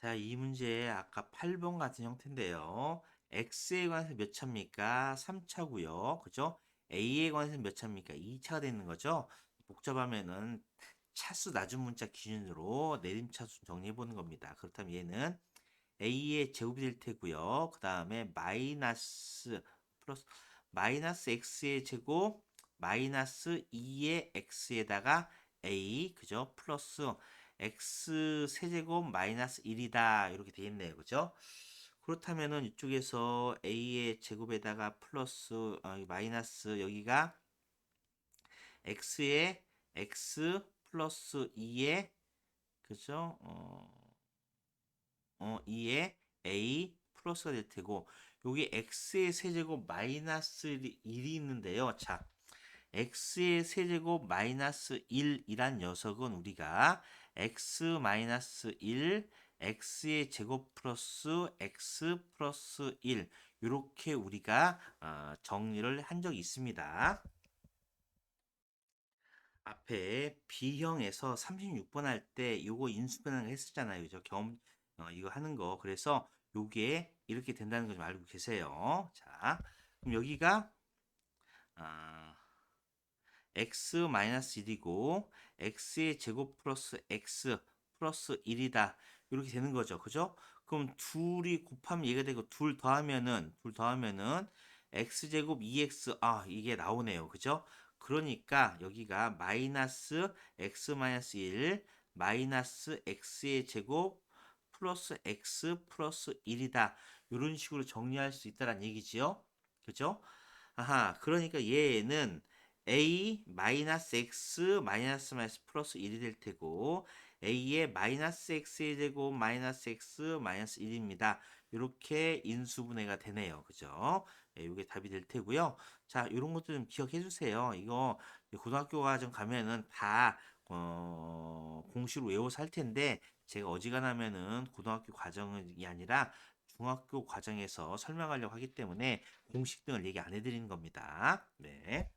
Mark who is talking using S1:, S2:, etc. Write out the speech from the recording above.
S1: 자, 이 문제 아까 8번 같은 형태인데요. x에 관해서 몇 차입니까? 3차고요. 그죠? a에 관해서 몇 차입니까? 2차가 되는 거죠. 복잡하면은 차수 낮은 문자 기준으로 내림차수 정리해 보는 겁니다. 그렇다면 얘는 a의 제곱이 될 테고요. 그 다음에 마이너스 플러스 마이너스 x의 제곱 마이너스 2의 x에다가 a 그죠? 플러스 x 세제곱 마이너스 1이다 이렇게 되어 있네요. 그죠? 그렇다면은 이쪽에서 a의 제곱에다가 플러스 어, 이 마이너스 여기가 x의 x 플러스 2의 그죠? 어, 어 2의 a 플러스가 될 테고 여기 x의 세제곱 마이너스 1이 있는데요. 자, x의 세제곱 마이너스 1이란 녀석은 우리가 x 마이너스 1, x의 제곱 플러스 x 플러스 1 이렇게 우리가 어, 정리를 한 적이 있습니다. 앞에 B형에서 36번 할때 요거 인수분해 했었잖아요. 그죠? 겸 어, 이거 하는 거. 그래서 요게 이렇게 된다는 거 좀 알고 계세요. 자, 그럼 여기가 아, x 마이너스 1이고 x의 제곱 플러스 x 플러스 1이다. 이렇게 되는 거죠. 그죠? 그럼 둘이 곱하면 얘가 되고 둘 더하면은 둘 더하면은 x제곱 2x 아 이게 나오네요. 그죠? 그러니까 여기가 마이너스 x 마이너스 1 마이너스 x의 제곱 플러스 x 플러스 1이다. 이런 식으로 정리할 수 있다는 얘기지요. 그죠? 아하, 그러니까 얘는 a 마이너스 x 마이너스 마이너스 플러스 1이 될 테고 a의 마이너스 x의 제곱 마이너스 x 마이너스 1입니다. 이렇게 인수분해가 되네요. 그죠? 예, 이게 답이 될 테고요. 자, 이런 것도 좀 기억해 주세요. 이거 고등학교 과정 가면은 다 어, 공식으로 외워서 할 텐데 제가 어지간하면은 고등학교 과정이 아니라 중학교 과정에서 설명하려고 하기 때문에 공식 등을 얘기 안 해드리는 겁니다. 네.